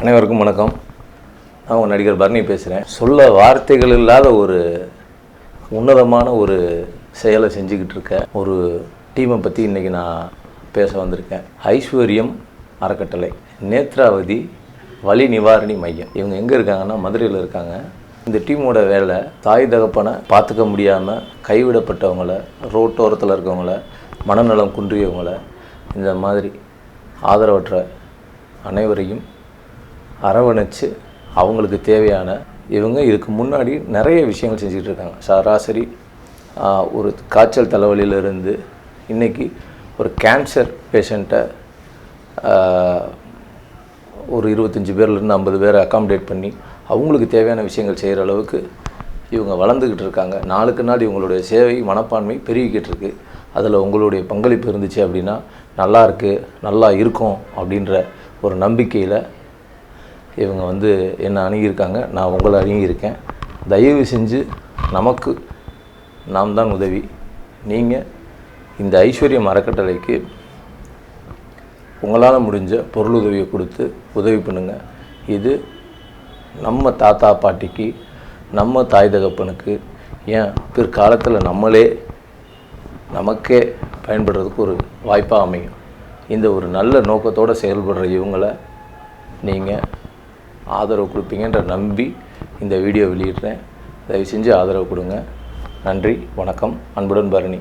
அனைவருக்கும் வணக்கம். நான் உங்கள் நடிகர் பரணி பேசுகிறேன். சொல்ல வார்த்தைகள் இல்லாத ஒரு உன்னதமான ஒரு செயலை செஞ்சுக்கிட்டு இருக்க ஒரு டீமை பற்றி இன்றைக்கி நான் பேச வந்திருக்கேன். ஐஸ்வர்யம் அறக்கட்டளை. நேத்ராவதி வலி நிவாரணி மையம். இவங்க எங்கே இருக்காங்கன்னா மதுரையில் இருக்காங்க. இந்த டீமோட வேலை தாய் தகப்பனை பார்த்துக்க முடியாமல் கைவிடப்பட்டவங்கள ரோட்டோரத்தில் இருக்கவங்கள மனநலம் குன்றியவங்கள இந்த மாதிரி ஆதரவற்ற அனைவரையும் அரவணைச்சு அவங்களுக்கு தேவையான இவங்க இதுக்கு முன்னாடி நிறைய விஷயங்கள் செஞ்சுக்கிட்டு இருக்காங்க. சராசரி ஒரு காய்ச்சல் தலைவலியிலிருந்து இன்னைக்கு ஒரு கேன்சர் பேஷண்ட்டை ஒரு இருபத்தஞ்சி பேர்லேருந்து ஐம்பது பேரை அக்காமடேட் பண்ணி அவங்களுக்கு தேவையான விஷயங்கள் செய்கிற அளவுக்கு இவங்க வளர்ந்துக்கிட்டு இருக்காங்க. நாளுக்கு நாள் இவங்களுடைய சேவை மனப்பான்மை பெருகிக்கிட்டு இருக்கு. அதில் உங்களுடைய பங்களிப்பு இருந்துச்சு அப்படின்னா நல்லா இருக்குது நல்லா இருக்கும் அப்படின்ற ஒரு நம்பிக்கையில் இவங்க வந்து என்னை அணுகியிருக்காங்க நான் உங்களை அணுகியிருக்கேன். தயவு செஞ்சு நமக்கு நாம் தான் உதவி. நீங்கள் இந்த ஐஸ்வர்யம் அறக்கட்டளைக்கு உங்களால் முடிஞ்ச பொருளுதவியை கொடுத்து உதவி பண்ணுங்கள் இது நம்ம தாத்தா பாட்டிக்கு நம்ம தாய் தகப்பனுக்கு ஏன் பிற்காலத்தில் நம்மளே நமக்கே பயன்படுறதுக்கு ஒரு வாய்ப்பாக அமையும். இந்த ஒரு நல்ல நோக்கத்தோடு செயல்படுற இவங்களை நீங்கள் ஆதரவு கொடுப்பீங்கன்ற நம்பி இந்த வீடியோ வெளியிடுறேன். தயவு செஞ்சு ஆதரவு கொடுங்க. நன்றி வணக்கம். அன்புடன் பரணி.